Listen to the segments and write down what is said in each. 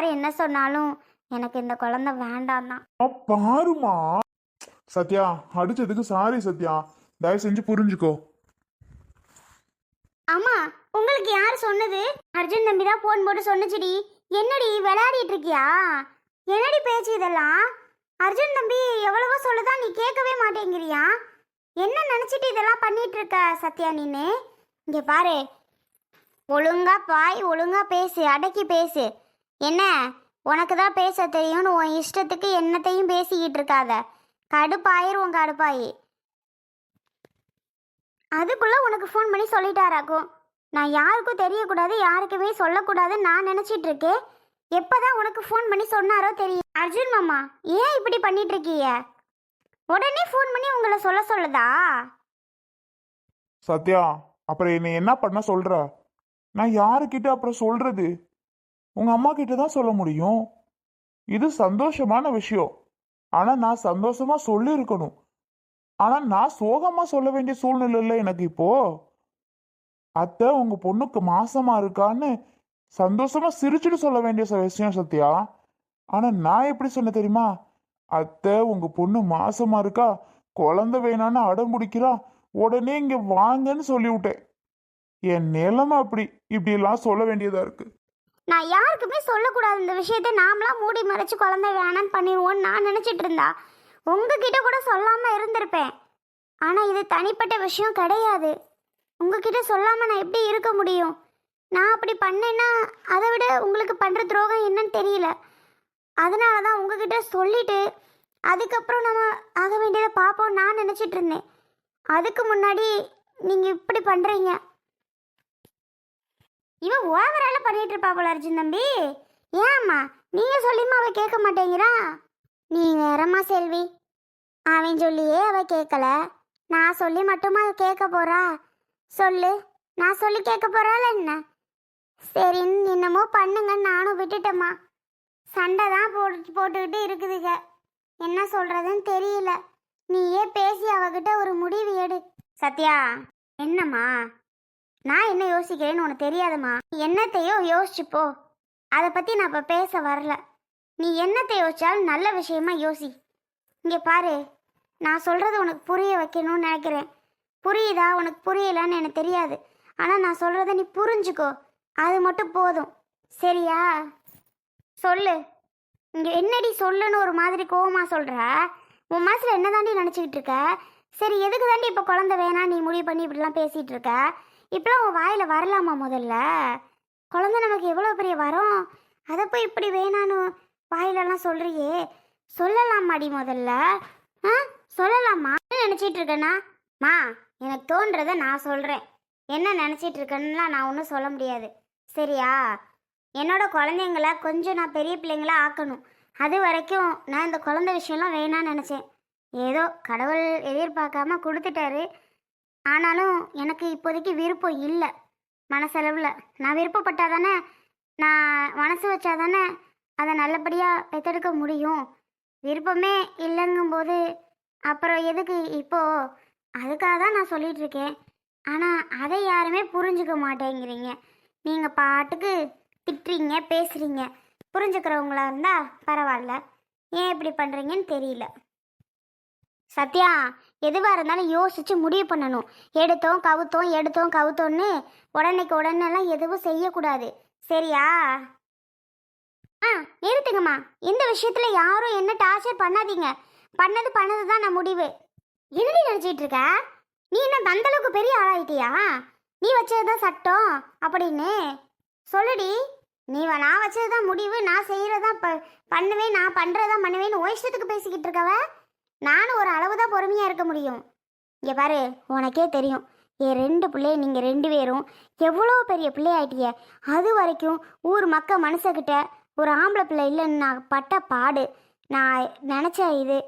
யார் என்ன சொன்னாலும் எனக்கு இந்த குழந்தை வேண்டாம் தான் பாருமா சத்யா அடிச்சதுக்கு சாரி சத்யா. தயவு செஞ்சு புரிஞ்சுக்கோ. அம்மா உங்களுக்கு யார் சொன்னது? அர்ஜுன் தம்பி தான் ஃபோன் போட்டு சொன்னுச்சுடி. என்னடி விளையாடிட்டு இருக்கியா? என்னடி பேச்சு இதெல்லாம்? அர்ஜுன் தம்பி எவ்வளவோ சொல்லுதா நீ கேட்கவே மாட்டேங்கிறியா? என்ன நினச்சிட்டு இதெல்லாம் பண்ணிட்டு இருக்க சத்யா நீனு இங்கே பாரு. ஒழுங்கா பாய் ஒழுங்கா பேசு அடக்கி பேசு. என்ன? உனக்கு தான் பேச தெரியும்னு உன் இஷ்டத்துக்கு என்னத்தையும் பேசிக்கிட்டு இருக்காத. கடுப்பாயிரும் கடுப்பாயி. அதுக்குள்ள உனக்கு ஃபோன் பண்ணி சொல்லிட்டாராக்கும் நான் யாருக்கும் தெரியக்கூடாது யாருக்குமே சொல்லக்கூடாதுன்னு நான் நினச்சிட்டு இருக்கேன். எப்பதான் உனக்கு ஃபோன் பண்ணி சொன்னாரோ தெரியும். அர்ஜுன் மாமா ஏன் இப்படி பண்ணிட்டு இருக்கீங்க? உடனே ஃபோன் பண்ணி உங்களை சொல்ல சொல்லுதா? சத்யா அப்புறம் என்னை என்ன பண்ண சொல்ற? நான் யாருக்கிட்ட அப்புறம் சொல்றது? உங்கள் அம்மா கிட்ட தான் சொல்ல முடியும். இது சந்தோஷமான விஷயம். ஆனால் நான் சந்தோஷமாக சொல்லியிருக்கணும். ஆனால் நான் சோகமாக சொல்ல வேண்டிய சூழ்நிலை இல்லை எனக்கு இப்போ. அத்தை உங்கள் பொண்ணுக்கு மாசமா இருக்கான்னு சந்தோஷமாக சிரிச்சுட்டு சொல்ல வேண்டிய விஷயம் சத்யா. ஆனால் நான் எப்படி சொன்ன தெரியுமா? அத்தை உங்கள் பொண்ணு மாசமா இருக்கா? குழந்தை வேணான்னு அடம் பிடிக்கிறா? உடனே இங்கே வாங்கன்னு சொல்லிவிட்டேன். என் நிலைமை அப்படி. இப்படிலாம் சொல்ல வேண்டியதாக இருக்குது நான் யாருக்குமே சொல்லக்கூடாது இந்த விஷயத்தை. நாமளாம் மூடி மறைச்சு குழந்தை வேணான்னு பண்ணிடுவோன்னு நான் நினச்சிட்டு இருந்தா. உங்ககிட்ட கூட சொல்லாமல் இருந்திருப்பேன். ஆனால் இது தனிப்பட்ட விஷயம் கிடையாது. உங்ககிட்ட சொல்லாமல் நான் எப்படி இருக்க முடியும்? நான் அப்படி பண்ணேன்னா அதை விட உங்களுக்கு பண்ணுற துரோகம் என்னன்னு தெரியல. அதனால தான் உங்ககிட்ட சொல்லிட்டு அதுக்கப்புறம் நம்ம ஆக வேண்டியதை பார்ப்போம் நான் நினச்சிட்டு இருந்தேன். அதுக்கு முன்னாடி நீங்கள் இப்படி பண்ணுறீங்க இவன் ஓவரால பண்ணிட்டு இருப்பா போல அர்ஜுன் தம்பி. ஏம்மா நீங்க சொல்லியுமா அவ கேட்க மாட்டேங்கிறா? நீ வேறம்மா செல்வி. அவன் சொல்லியே அவ கேட்கல. நான் சொல்லி மட்டுமா அவ கேட்க போறா? சொல்லு. நான் சொல்லி கேட்க போறாள் என்ன? சரின்னு என்னமோ பண்ணுங்கன்னு நானும் விட்டுட்டேம்மா. சண்டை தான் போட்டு போட்டுக்கிட்டு இருக்குதுங்க என்ன சொல்றதுன்னு தெரியல. நீயே பேசி அவகிட்ட ஒரு முடிவு எடு. சத்யா என்னம்மா? நான் என்ன யோசிக்கிறேன்னு உனக்கு தெரியாதும்மா. நீ என்னத்தையோ யோசிச்சுப்போ அதை பற்றி நான் இப்போ பேச வரல. நீ என்னத்தை யோசிச்சாலும் நல்ல விஷயமா யோசி. இங்கே பாரு. நான் சொல்கிறது உனக்கு புரிய வைக்கணும்னு நினைக்கிறேன். புரியுதா? உனக்கு புரியலான்னு எனக்கு தெரியாது. ஆனால் நான் சொல்கிறத நீ புரிஞ்சுக்கோ. அது மட்டும் போதும். சரியா? சொல்லு. இங்கே என்னடி சொல்லுன்னு ஒரு மாதிரி கோவமாக சொல்கிற உன் மனசில் என்ன தாண்டி நினச்சிக்கிட்டு இருக்க? சரி எதுக்கு தாண்டி இப்போ குழந்தை வேணாம் நீ முடிவு பண்ணி இப்படிலாம் பேசிகிட்டு இருக்க? இப்பெல்லாம் உன் வாயில் வரலாமா முதல்ல? குழந்தை நமக்கு எவ்வளோ பெரிய வரம்? அதை போய் இப்படி வேணான்னு வாயிலெல்லாம் சொல்கிறியே சொல்லலாமாடி முதல்ல? ஆ? சொல்லலாமா? நினச்சிட்டு இருக்கேன்னா? மா எனக்கு தோன்றதை நான் சொல்கிறேன் என்ன நினச்சிட்டு இருக்கேன்னா நான் ஒன்றும் சொல்ல முடியாது. சரியா? என்னோட குழந்தைங்கள கொஞ்சம் நான் பெரிய பிள்ளைங்களா ஆக்கணும். அது வரைக்கும் நான் இந்த குழந்தை விஷயம்லாம் வேணான்னு நினச்சேன். ஏதோ கடவுள் எதிர்பார்க்காம கொடுத்துட்டாரு. ஆனாலும் எனக்கு இப்போதைக்கு விருப்பம் இல்லை. மனசளவில். நான் விருப்பப்பட்டால் தானே நான் மனசு வச்சா தானே அதை நல்லபடியாக பெற்றெடுக்க முடியும். விருப்பமே இல்லைங்கும்போது அப்புறம் எதுக்கு இப்போ? அதுக்காக தான் நான் சொல்லிகிட்ருக்கேன் ஆனால் அதை யாருமே புரிஞ்சுக்க மாட்டேங்கிறீங்க. நீங்கள் பாட்டுக்கு திட்டுறீங்க பேசுகிறீங்க புரிஞ்சுக்கிறவங்களா இருந்தால் பரவாயில்ல. ஏன் இப்படி பண்ணுறீங்கன்னு தெரியல. சத்யா எதுவாக இருந்தாலும் யோசித்து முடிவு பண்ணணும். எடுத்தோம் கவுத்தோம் எடுத்தோம் கவுத்தோன்னு உடனேக்கு உடனேலாம் எதுவும் செய்யக்கூடாது. சரியா? ஆ நிறுத்துங்கம்மா. இந்த விஷயத்தில் யாரும் என்ன டார்ச்சர் பண்ணாதீங்க. பண்ணது பண்ணது தான் நான் முடிவு. என்னடி நினச்சிட்டு இருக்க? நீ என்ன அந்தளவுக்கு பெரிய ஆளாயிட்டியா? நீ வச்சது தான் சட்டம் அப்படின்னு. சொல்லுடி. நீ வ- நான் வச்சது தான் முடிவு. நான் செய்கிறதான் ப பண்ணுவேன் நான் பண்ணுறதான் பண்ணுவேன்னு உன் இஷ்டத்துக்கு பேசிக்கிட்டு இருக்கவ? நானும் ஒரு அளவு தான் பொறுமையாக இருக்க முடியும். இங்கே பாரு உனக்கே தெரியும். என் ரெண்டு பிள்ளை நீங்கள் ரெண்டு பேரும் எவ்வளோ பெரிய பிள்ளையாயிட்டிய. அது வரைக்கும் ஊர் மக்க மனுஷக்கிட்ட ஒரு ஆம்பளை பிள்ளை இல்லைன்னு நான் பட்ட பாடு. நான் நினச்ச இது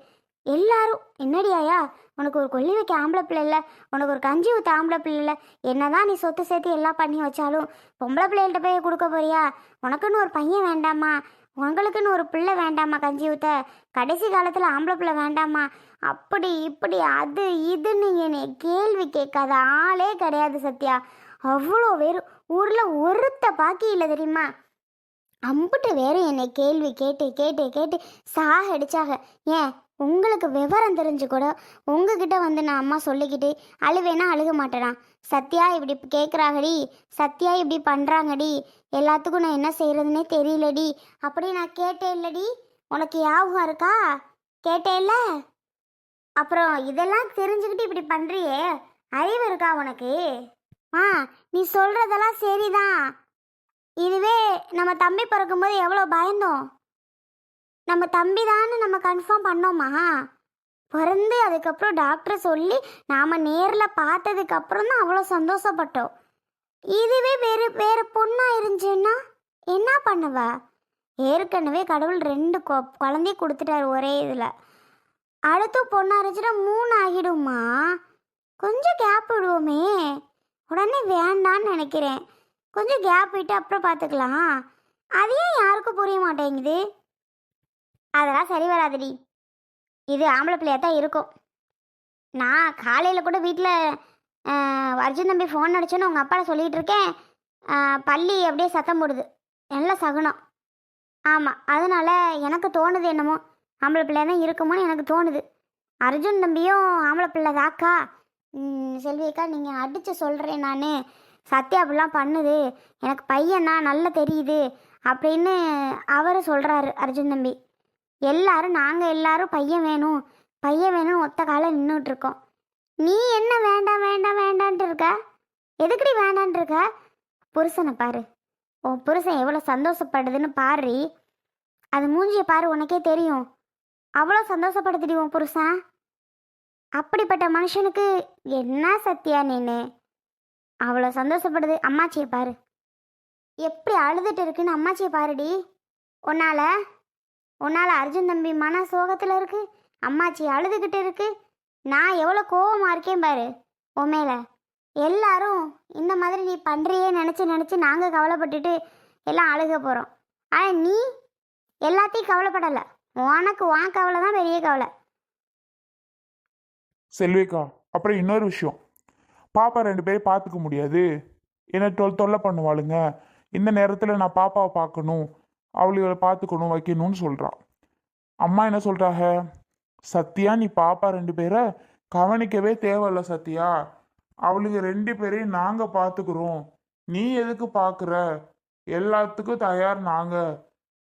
எல்லாரும் என்னடியாயா உனக்கு ஒரு கொல்லி வைக்க ஆம்பளை பிள்ளை இல்லை. உனக்கு ஒரு கஞ்சி ஊற்ற ஆம்பளை பிள்ளை இல்லை. என்னதான் நீ சொத்து சேர்த்து எல்லாம் பண்ணி வச்சாலும் பொம்பளை பிள்ளைகள்கிட்ட போய் கொடுக்க போறியா? உனக்குன்னு ஒரு பையன் வேண்டாமா? உங்களுக்குன்னு ஒரு பிள்ளை வேண்டாமா கஞ்சி ஊற்ற கடைசி காலத்தில் ஆம்பளை பிள்ளை வேண்டாமா? அப்படி இப்படி அது இதுன்னு என்னை கேள்வி கேட்காத ஆளே கிடையாது சத்யா. அவ்வளோ பேர் ஊரில் ஒருத்த பாக்கி இல்லை தெரியுமா? அம்புட்டு வேற என்னை கேள்வி கேட்டு கேட்டு கேட்டு சாக அடிச்சாக ஏன்? உங்களுக்கு விவரம் தெரிஞ்சு கூட உங்ககிட்ட வந்து நான் அம்மா சொல்லிக்கிட்டு அழுவேனா அழுக மாட்டேனா? சத்யா இப்படி கேட்குறாங்கடி சத்யா இப்படி பண்ணுறாங்கடி எல்லாத்துக்கும் நான் என்ன செய்கிறதுனே தெரியலடி. அப்படி நான் கேட்டேன் இல்லடி உனக்கு ஞாபகம் இருக்கா? கேட்டேல்ல அப்புறம் இதெல்லாம் தெரிஞ்சுக்கிட்டு இப்படி பண்ணுறியே அறிவு இருக்கா உனக்கு? ஆ நீ சொல்கிறதெல்லாம் சரிதான். இதுவே நம்ம தம்பி பிறக்கும்போது எவ்வளோ பயந்தோம். நம்ம தம்பி தான்னு நம்ம கன்ஃபார்ம் பண்ணோமா பிறந்து அதுக்கப்புறம் டாக்டர் சொல்லி நாம் நேரில் பார்த்ததுக்கப்புறம் தான் அவ்வளோ சந்தோஷப்பட்டோம். இதுவே வேறு வேறு பொண்ணாக இருந்துச்சுன்னா என்ன பண்ணுவ? ஏற்கனவே கடவுள் ரெண்டு கொ குழந்தைய கொடுத்துட்டாரு ஒரே இதில். அடுத்து பொண்ணாக இருந்துச்சுன்னா மூணு ஆகிடுமா கொஞ்சம் கேப் விடுவோமே. உடனே வேண்டான்னு நினைக்கிறேன். கொஞ்சம் கேப் விட்டு அப்புறம் பார்த்துக்கலாம். அது ஏன் யாருக்கும் புரிய மாட்டேங்குது. அதெல்லாம் சரி வராதுடி. இது ஆம்பளை பிள்ளையாக தான் இருக்கும். நான் காலையில் கூட வீட்டில் அர்ஜுன் தம்பி ஃபோன் அடிச்சோன்னு உங்கள் அப்பாவை சொல்லிகிட்டு இருக்கேன். பள்ளி அப்படியே சத்தம் போடுது. நல்ல சகுனம். ஆமாம் அதனால எனக்கு தோணுது என்னமோ. ஆம்பளை பிள்ளையாக தான் இருக்குமோன்னு எனக்கு தோணுது. அர்ஜுன் தம்பியும் ஆம்பளை பிள்ளை தாக்கா. செல்வியக்கா செல்வி அக்கா நீங்கள் அடித்து சொல்கிறேன் நான். சத்யா அப்படிலாம் பண்ணுது. எனக்கு பையன்னா நல்லா தெரியுது. அப்படின்னு அவர் சொல்கிறாரு அர்ஜுன் தம்பி. எல்லாரும் நாங்கள் எல்லாரும் பையன் வேணும். பையன் வேணும்னு ஒத்த காலம் நின்றுட்டு இருக்கோம் நீ என்ன வேண்டாம் வேண்டாம் வேண்டான்ட்டு இருக்க? எதுக்குடி வேண்டான்ட்டு இருக்க? புருஷனை பாரு. உன் புருஷன் எவ்வளோ சந்தோஷப்படுதுன்னு பாரு. அது மூஞ்சியை பாரு உனக்கே தெரியும். அவ்வளோ சந்தோஷப்படுத்திடி உன் புருஷன். அப்படிப்பட்ட மனுஷனுக்கு என்ன சத்தியா நீனு அவ்வளோ சந்தோஷப்படுது. அம்மாச்சியை பாரு. எப்படி அழுதுட்டு இருக்குன்னு அம்மாச்சியை பாருடி. உன்னால உன்னால் அர்ஜுன் தம்பி மன சோகத்தில் இருக்கு. அம்மாச்சி அழுதுகிட்டு இருக்கு. நான் எவ்வளோ கோவமாக இருக்கேன் பாரு. உமேல எல்லாரும் இந்த மாதிரி நீ பண்ணுறியே நினச்சி நினச்சி நாங்கள் கவலைப்பட்டுட்டு எல்லாம் அழுக போகிறோம் ஆனால் நீ எல்லாத்தையும் கவலைப்படலை. உனக்கு உன் கவலை தான் பெரிய கவலை. செல்விக்கா அப்புறம் இன்னொரு விஷயம். பாப்பா ரெண்டு பேரும் பார்த்துக்க முடியாது. என்ன தொல் தொல்லை பண்ணுவாளுங்க. இந்த நேரத்தில் நான் பாப்பாவை பார்க்கணும். அவளுகளை பார்த்துக்கணும் வைக்கணும்னு சொல்கிறான் அம்மா என்ன சொல்கிறாங்க சத்யா நீ பாப்பா ரெண்டு பேரை கவனிக்கவே தேவையில்ல சத்யா. அவளுங்க ரெண்டு பேரையும் நாங்கள் பார்த்துக்குறோம். நீ எதுக்கு பார்க்குற? எல்லாத்துக்கும் தயார் நாங்கள்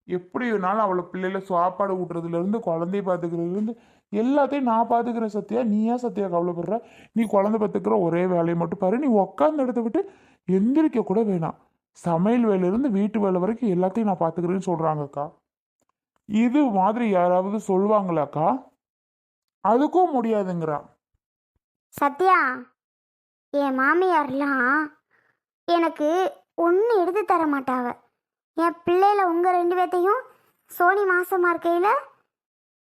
எப்படி வேணாலும் அவளை பிள்ளையில சாப்பாடு ஊட்டுறதுலேருந்து குழந்தைய பார்த்துக்கிறதுலேருந்து எல்லாத்தையும் நான் பார்த்துக்கிறேன் சத்யா. நீ ஏன் சத்யா கவலைப்படுற? நீ குழந்தை பார்த்துக்கிற ஒரே வேலையை மட்டும் பாரு. நீ உட்காந்து இடத்த விட்டு எந்திரிக்க கூட வேணாம். சமையல் வேலையிலேருந்து வீட்டு வேலை வரைக்கும் எல்லாத்தையும் நான் பார்த்துக்கிறேன்னு சொல்கிறாங்கக்கா இது மாதிரி யாராவது சொல்லுவாங்களாக்கா அதுக்கும் முடியாதுங்கிறா. சத்யா என் மாமியார்லாம் எனக்கு ஒன்று எடுத்து தர மாட்டாவ. என் பிள்ளையில உங்கள் ரெண்டு பேர்த்தையும் சோனி மாசமாக இருக்கையில்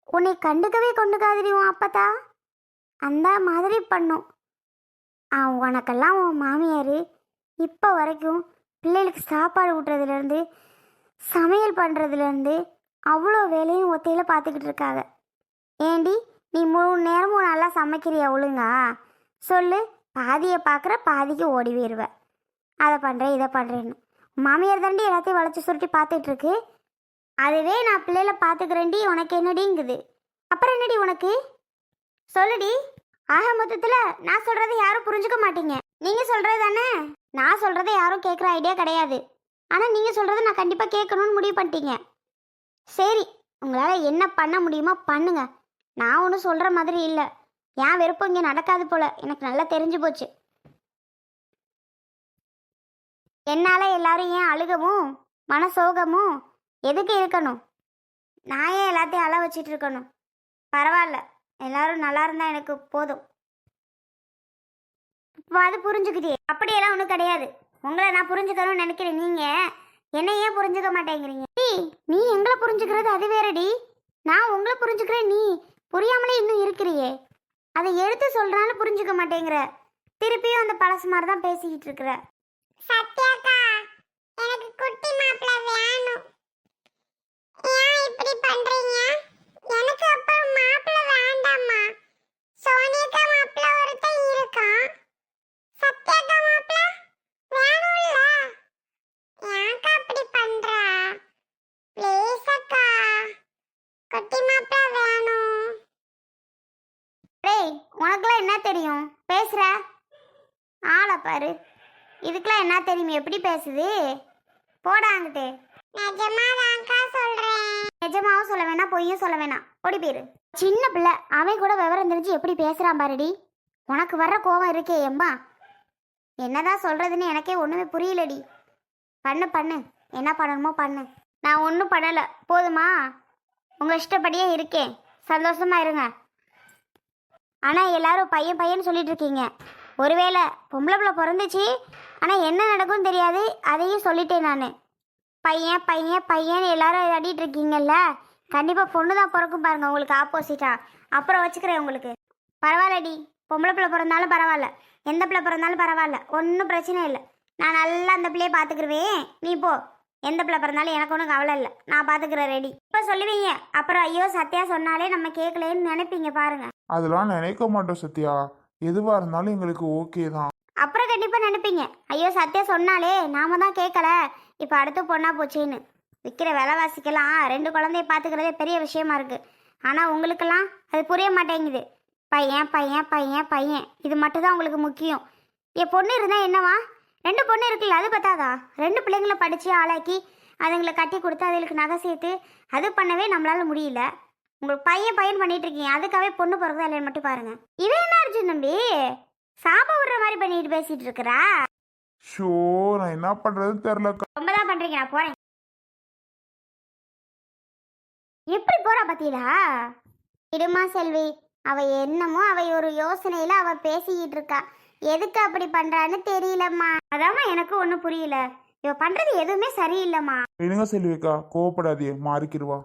உன்னை கண்டுக்கவே கொண்டுக்காதடி உன் அப்பத்தா. அந்த மாதிரி பண்ணும். உனக்கெல்லாம் உன் மாமியார் இப்போ வரைக்கும் பிள்ளைகளுக்கு சாப்பாடு ஊட்டுறதுலேருந்து சமையல் பண்ணுறதுலேருந்து அவ்வளோ வேலையும் ஒத்தையில் பார்த்துக்கிட்டு இருக்காங்க. ஏண்டி நீ மூணு நேரமும் நல்லா சமைக்கிறியா ஒழுங்கா? சொல்லு பாதியை பார்க்குற பாதிக்கு ஓடி போயிடுவ அதை பண்ணுறேன் இதை பண்ணுறேன்னு மாமியார் தாண்டி எல்லாத்தையும் வளைச்சி சுருட்டி பார்த்துட்ருக்கு அதுவே நான் பிள்ளைகளை பார்த்துக்கிறேன்டி உனக்கு என்னடிங்குது? அப்புறம் என்னடி உனக்கு? சொல்லுடி. ஆக மொத்தத்தில் நான் சொல்கிறத யாரும் புரிஞ்சுக்க மாட்டீங்க. நீங்கள் சொல்கிறது தானே நான் சொல்கிறத யாரும் கேட்குற ஐடியா கிடையாது. ஆனால் நீங்கள் சொல்கிறத நான் கண்டிப்பாக கேட்கணும்னு முடிவு பண்ணிட்டீங்க. சரி உங்களால் என்ன பண்ண முடியுமோ பண்ணுங்க. நான் ஒன்றும் சொல்கிற மாதிரி இல்லை. என் விருப்பம் இங்கே நடக்காது போல். எனக்கு நல்லா தெரிஞ்சு போச்சு. என்னால் எல்லாரும் ஏன் அழுகவும் மனசோகமும் எதுக்கு இருக்கணும்? நான் ஏன் எல்லாத்தையும் அழ வச்சிட்டு இருக்கணும்? பரவாயில்ல. எல்லாரும் நல்லா இருந்தால் எனக்கு போதும். இப்போ அது புரிஞ்சுக்கிட்டே அப்படியெல்லாம் ஒன்றும் கிடையாது. உங்களை நான் புரிஞ்சுக்கணும்னு நினைக்கிறேன். நீங்கள் என்னை ஏன் புரிஞ்சுக்க மாட்டேங்கிறீங்க. டி நீ எங்களை புரிஞ்சுக்கிறது அது வேறடி. நான் உங்களை புரிஞ்சுக்கிறேன். நீ புரியாமலே இன்னும் இருக்கிறியே. அதை எடுத்து சொல்றான்னு புரிஞ்சுக்க மாட்டேங்கிற. திருப்பியும் அந்த பழசு மாதிரி தான் பேசிக்கிட்டு இருக்கிற. சத்யாக்கா எனக்கு குட்டி மாப்பிள்ள வேணும். ஏன் இப்படி பண்றீங்க எனக்கு அப்ப மாப்பிள்ள வேண்டாம்மா சோனியக்கா மாப்பிள்ள ஒருத்தன் இருக்கான் சத்யாக்கா மாப்பிள்ள வேணும்ல ஏன்க்கா அப்படி பண்ற பாரு இதுக்கெல்லாம் என்ன தெரியும்? எப்படி பேசுது? போடாங்கிட்டு நிஜமாதான்க்கா சொல்றேன். நிஜமாவும் சொல்ல வேணாம் பொய்யும் சொல்ல வேணாம். ஓடி போயிரு. சின்ன பிள்ளை அவன் கூட விவரம் தெரிஞ்சு எப்படி பேசுறான் பாருடி. உனக்கு வர்ற கோவம் இருக்கே எம்மா. என்னதான் சொல்றதுன்னு எனக்கே ஒண்ணுமே புரியலடி. பண்ணு பண்ணு. என்ன பண்ணணுமோ பண்ணு. நான் ஒன்றும் பண்ணலை. போதுமா? உங்கள் இஷ்டப்படியே இருக்கேன். சந்தோஷமா இருங்க. ஆனால் எல்லாரும் பையன் பையன் சொல்லிட்டு இருக்கீங்க. ஒருவேளை பொம்பளை பிள்ளை பிறந்துச்சு ஆனால் என்ன நடக்கும்னு தெரியாது. அதையும் சொல்லிட்டேன் நான். பையன் பையன் பையன் எல்லாரும் அடிட்டு இருக்கீங்கல்ல? கண்டிப்பாக பொண்ணு தான் பிறக்கும் பாருங்கள் உங்களுக்கு ஆப்போசிட்டாக அப்புறம் வச்சுக்கிறேன் உங்களுக்கு. பரவாயில்லடி. பொம்பளை பிள்ளை பிறந்தாலும் பரவாயில்ல. எந்த பிள்ளை பிறந்தாலும் பரவாயில்ல. ஒன்றும் பிரச்சனை இல்லை. நான் நல்லா அந்த பிள்ளையை பார்த்துக்கிருவேன். நீ போ. எந்த பிள்ளை பிறந்தாலும் எனக்கு ஒன்றும் கவலை இல்லை. நான் பார்த்துக்கிறேன் ரெடி இப்போ சொல்லுவீங்க. அப்புறம் ஐயோ சத்யா சொன்னாலே நம்ம கேட்கலேன்னு நினைப்பீங்க பாருங்க. அதெல்லாம் நினைக்க மாட்டோம் சத்யா. எதுவாக இருந்தாலும் எங்களுக்கு ஓகே தான். அப்புறம் கண்டிப்பாக நினைப்பீங்க. ஐயோ சத்யா சொன்னாலே நாம தான் கேட்கல இப்போ அடுத்து பொண்ணா போச்சேன்னு. விற்கிற விலைவாசிக்கெல்லாம் ரெண்டு குழந்தைய பார்த்துக்கிறதே பெரிய விஷயமா இருக்குது ஆனால் உங்களுக்கெல்லாம் அது புரிய மாட்டேங்குது. பையன் பையன் பையன் பையன். இது மட்டும் தான் உங்களுக்கு முக்கியம். என் பொண்ணு இருந்தால் என்னவா? ரெண்டு பொண்ணு இருக்குல்ல அது பத்தாதா? ரெண்டு பிள்ளைங்களை படித்து ஆளாக்கி அதுங்களை கட்டி கொடுத்து அதுகளுக்கு நகை சேர்த்து அது பண்ணவே நம்மளால முடியல. உங்களுக்கு பையன் பையன் பண்ணிட்டு இருக்கீங்க. அதுக்காகவே பொண்ணு பிறகுதா இல்லைன்னு மட்டும் பாருங்க. இவன் என்ன அர்ஜுன் தம்பி? சாபம் விடுற மாதிரி பண்ணிட்டு பேசிட்டு இருக்கிறா. ஷோ நான் என்ன பண்றதுன்னு தெரிலக்கா ரொம்ப தான் பண்றீங்க நான் போறேன். எப்படி போறா பத்தியலா இடுமா செல்வி அவ என்னமோ அவ ஒரு யோசனையில அவ பேசிக்கிட்டு இருக்கா. எதுக்கு அப்படி பண்றான்னு தெரியலம்மா. அதாம்மா எனக்கு ஒன்றும் புரியல. இவ பண்றது எதுவுமே சரியில்லைம்மா. என்னங்க செல்விக்கா கோவப்படாதே மாறிக்கிடுவா.